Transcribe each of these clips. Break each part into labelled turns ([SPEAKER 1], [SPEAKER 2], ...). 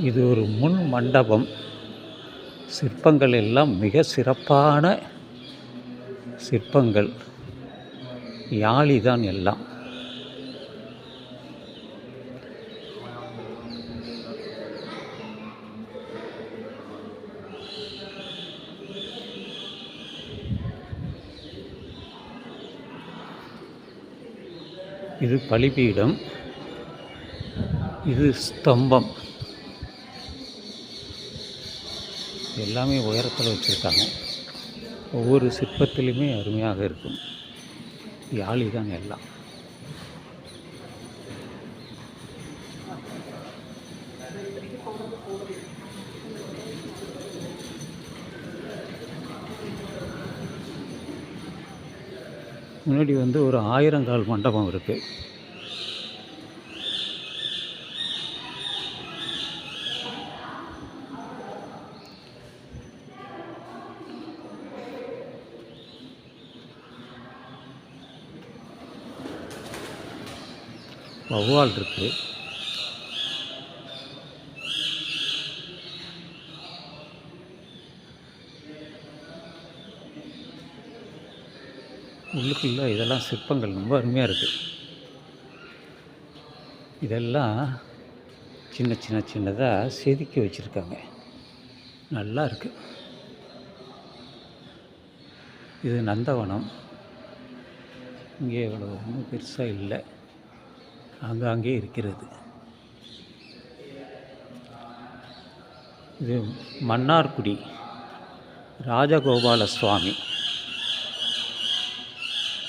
[SPEAKER 1] இது ஒரு முன் மண்டபம். சிற்பங்கள் எல்லாம் மிக சிறப்பான சிற்பங்கள். யாழி தான் எல்லாம். இது பலிபீடம். இது ஸ்தம்பம். எல்லாமே உயரத்தில் வச்சுருக்காங்க. ஒவ்வொரு சிற்பத்திலுமே அருமையாக இருக்கும். யாழி தான் எல்லாம். முன்னாடி வந்து ஒரு ஆயிரங்கால் மண்டபம் இருக்குது வௌவால் இருக்குது உள்ளுக்குள்ளே இதெல்லாம் சிற்பங்கள் ரொம்ப அருமையாக இருக்குது இதெல்லாம் சின்ன சின்ன சின்னதாக செதுக்கி வச்சுருக்காங்க. நல்லா இருக்குது இது நந்தவனம். இங்கே இவ்வளோ ஒன்றும் பெருசாக இல்லை. ஆங்காங்கே இருக்கிறது. இது மன்னார்குடி ராஜகோபால சுவாமி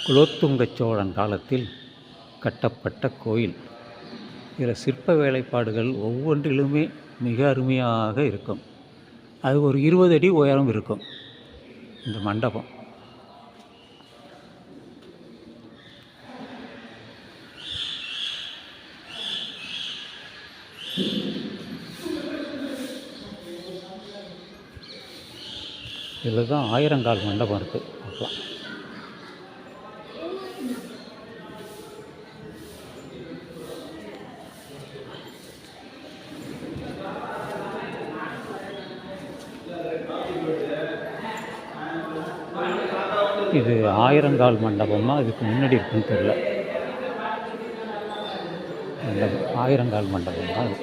[SPEAKER 1] குலோத்துங்க சோழன் காலத்தில் கட்டப்பட்ட கோயில். இதில் சிற்ப வேலைப்பாடுகள் ஒவ்வொன்றிலுமே மிக அருமையாக இருக்கும். அது ஒரு இருபது அடி உயரம் இருக்கும். இந்த மண்டபம். இதில் தான் ஆயிரங்கால் மண்டபம் இருக்குது பார்க்கலாம். இது ஆயிரங்கால் மண்டபமாக இதுக்கு முன்னாடி இருக்குன்னு தெரியல. ஆயிரங்கால் மண்டபம்? தான்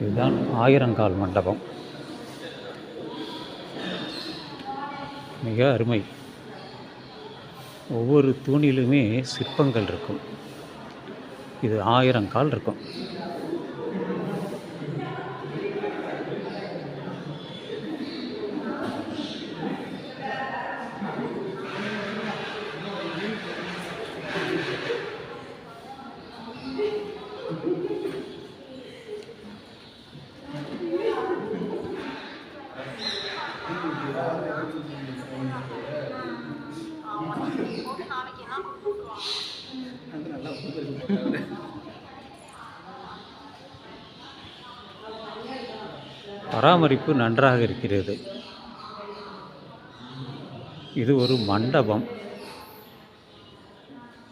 [SPEAKER 1] இதுதான் ஆயிரங்கால் மண்டபம். மிக அருமை. ஒவ்வொரு தூணிலுமே சிற்பங்கள் இருக்கும். இது ஆயிரங்கால் இருக்கும். பராமரிப்பு நன்றாக இருக்கிறது. இது ஒரு மண்டபம்.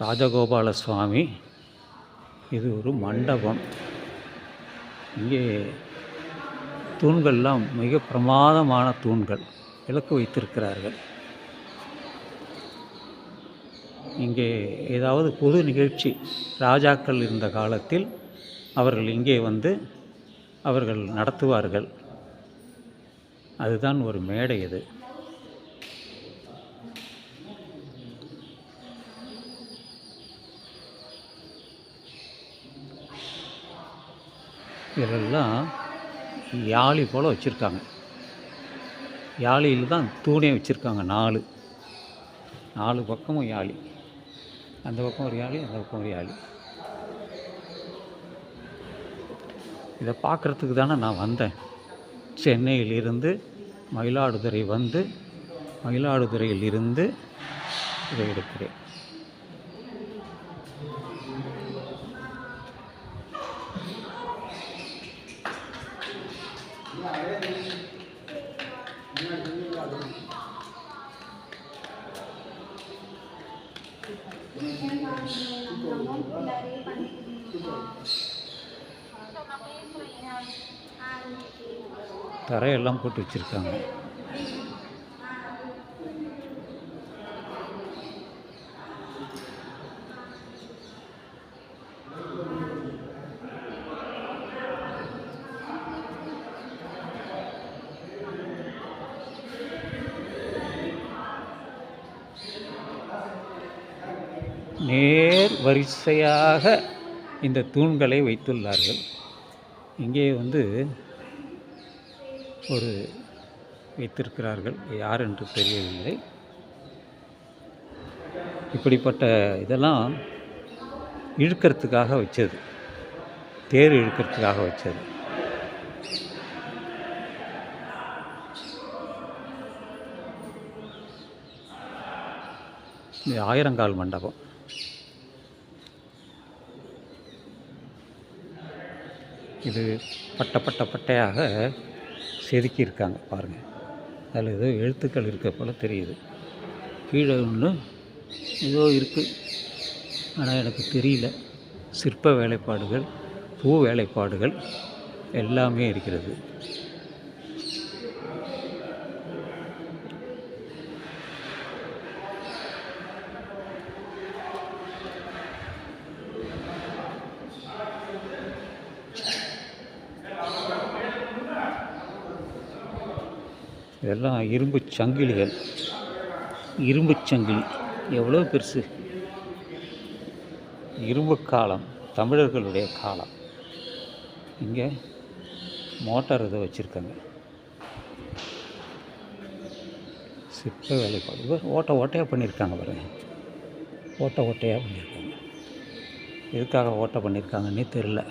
[SPEAKER 1] ராஜகோபால சுவாமி இது ஒரு மண்டபம். இங்கே தூண்கள்லாம் மிக பிரமாதமான தூண்கள் விளக்கு வைத்திருக்கிறார்கள். இங்கே ஏதாவது பொது நிகழ்ச்சி ராஜாக்கள் இருந்த காலத்தில் அவர்கள் இங்கே வந்து அவர்கள் நடத்துவார்கள். அதுதான் ஒரு மேடை இது. இதெல்லாம் யாழி போல் வச்சுருக்காங்க. யாழியில் தான் தூணே வச்சுருக்காங்க நாலு. நாலு பக்கமும் யாழி. அந்த பக்கம் ஒரு யாழி அந்த பக்கம் ஒரு யாழி. இதை பார்க்குறதுக்கு தானே நான் வந்தேன். சென்னையிலிருந்து மயிலாடுதுறை வந்து மயிலாடுதுறையில் இருந்து இதை எடுக்கிறேன் Thank you. தரையெல்லாம் போட்டு வச்சுருக்காங்க. நேர் வரிசையாக இந்த தூண்களை வைத்துள்ளார்கள். இங்கே வந்து ஒரு வைத்திருக்கிறார்கள். யார் என்று தெரியவில்லை. இப்படிப்பட்ட இதெல்லாம் இழுக்கிறதுக்காக வச்சது. தேர் இழுக்கிறதுக்காக வச்சது. இது ஆயிரங்கால் மண்டபம். இது பட்ட பட்ட பட்டையாக செதுக்கியிருக்காங்க பாருங்கள் அதில் ஏதோ எழுத்துக்கள் இருக்க போல் தெரியுது. கீழே ஒன்று ஏதோ இருக்குது ஆனால் எனக்கு தெரியல. சிற்ப வேலைப்பாடுகள் பூ வேலைப்பாடுகள் எல்லாமே இருக்கிறது. இதெல்லாம் இரும்பு சங்கிலிகள். இரும்பு சங்கிலி. எவ்வளோ பெருசு? இரும்பு காலம் தமிழர்களுடைய காலம். இங்கே மோட்டார் இதை வச்சுருக்காங்க. சிற்ப வேலைப்பாடு இவர் ஓட்டை ஓட்டையாக பண்ணியிருக்காங்க பாருங்க ஓட்டை ஓட்டையாக பண்ணியிருக்காங்க. எதுக்காக ஓட்டை பண்ணியிருக்காங்கன்னே தெரில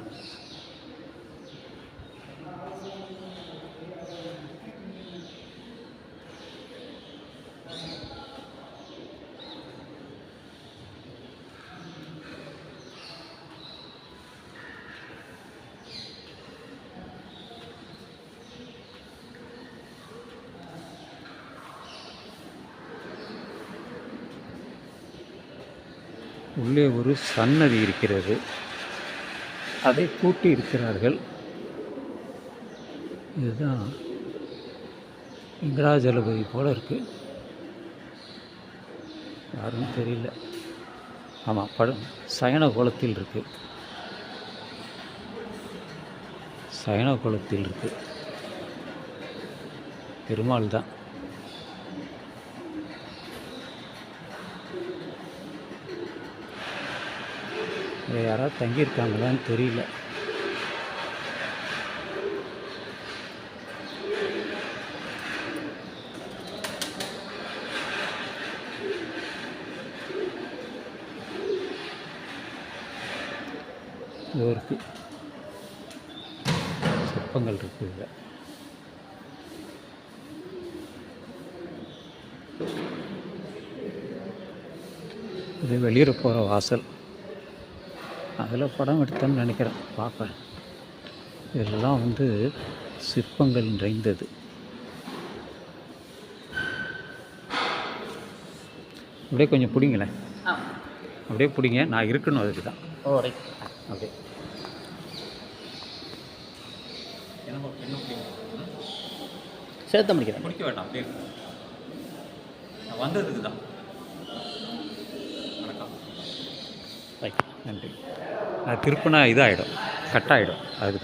[SPEAKER 1] உள்ளே ஒரு சன்னதி இருக்கிறது. அதை பூட்டி இருக்கிறார்கள் இதுதான் வெங்கடாஜலபதி போல இருக்குது யாரும் தெரியல. ஆமாம் படம் சயன குளத்தில் இருக்கு. சயன குளத்தில் இருக்குது பெருமாள் தான். இங்கே யாராவது தங்கியிருக்காங்களான்னு தெரியல. இது இருக்கு. சிற்பங்கள் இருக்கு இதில் இது வெளியில் போகிற வாசல். அதில் படம் எடுத்தேன்னு நினைக்கிறேன் பார்ப்பேன். இதெல்லாம் வந்து சிற்பங்கள் நிறைந்தது. அப்படியே கொஞ்சம் பிடிங்களேன். அப்படியே பிடிங்க நான் இருக்கணும் அதுக்கு தான்
[SPEAKER 2] ஓ ரைட்
[SPEAKER 1] அப்படியே.
[SPEAKER 2] சேர்த்த முடிக்கிறேன்
[SPEAKER 1] முடிக்க வேண்டாம் அப்படியே நான் வந்ததுக்கு தான் வணக்கம்
[SPEAKER 2] ரைட்
[SPEAKER 1] நன்றி. நான் திருப்பினா இதாகிடும் கட் ஆகிடும் அதுக்கு தான்